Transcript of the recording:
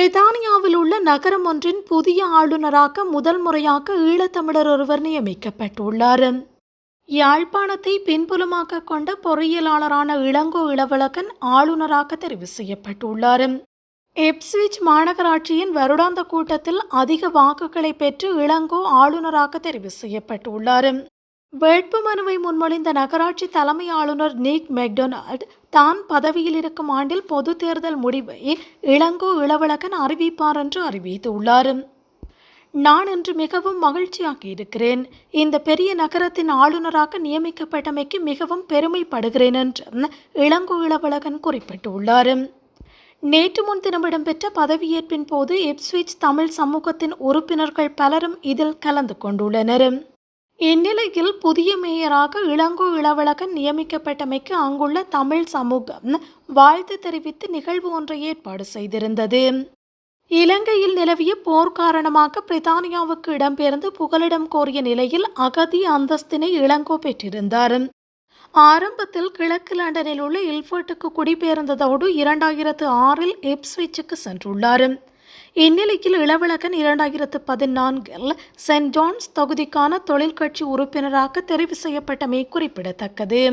பிரித்தானியாவில் உள்ள நகரம் ஒன்றின் புதிய ஆளுநராக முதல் முறையாக ஈழத்தமிழர் ஒருவர் நியமிக்கப்பட்டுள்ளார். யாழ்ப்பாணத்தை பின்புலமாக கொண்ட பொறியியலாளரான இளங்கோ இளவழகன் ஆளுநராக தெரிவு செய்யப்பட்டுள்ளார். எப்ஸ்விச் மாநகராட்சியின் வருடாந்த கூட்டத்தில் அதிக வாக்குகளை பெற்று இளங்கோ ஆளுநராக தெரிவு செய்யப்பட்டுள்ளார். வேட்பு மனுவை முன்மொழிந்த நகராட்சி தலைமை ஆளுநர் நீக் மெக்டொனால்ட் தான் பதவியில் இருக்கும் ஆண்டில் பொது தேர்தல் முடிவை இளங்கோ இளவழகன் அறிவிப்பார் என்று அறிவித்துள்ளார். நான் இன்று மிகவும் மகிழ்ச்சியாக இருக்கிறேன். இந்த பெரிய நகரத்தின் ஆளுநராக நியமிக்கப்பட்டமைக்கு மிகவும் பெருமைப்படுகிறேன் என்று இளங்கோ இளவழகன் குறிப்பிட்டுள்ளார். நேற்று முன்தினம் இடம்பெற்ற பதவியேற்பின் போது எப்ஸ்விச் தமிழ் சமூகத்தின் உறுப்பினர்கள் பலரும் இதில் கலந்து கொண்டுள்ளனர். இந்நிலையில் புதிய மேயராக இளங்கோ இளவழகன் நியமிக்கப்பட்டமைக்கு அங்குள்ள தமிழ் சமூகம் வாழ்த்து தெரிவித்து நிகழ்வு ஒன்றை ஏற்பாடு செய்திருந்தது. இலங்கையில் நிலவிய போர் காரணமாக பிரித்தானியாவுக்கு இடம்பெயர்ந்து புகலிடம் கோரிய நிலையில் அகதி அந்தஸ்தினை இளங்கோ பெற்றிருந்தார். ஆரம்பத்தில் கிழக்கு லண்டனில் உள்ள இல்ஃபர்ட்டுக்கு குடிபெயர்ந்ததோடு இரண்டாயிரத்து ஆறில் எப்ஸ்விச்சுக்கு சென்றுள்ளார். இந்நிலையில் இளவிளக்கன் இரண்டாயிரத்து பதினான்கில் சென்ட் ஜான்ஸ் தொகுதிக்கான தொழில் கட்சி உறுப்பினராக தெரிவு செய்யப்பட்டமை குறிப்பிடத்தக்கது.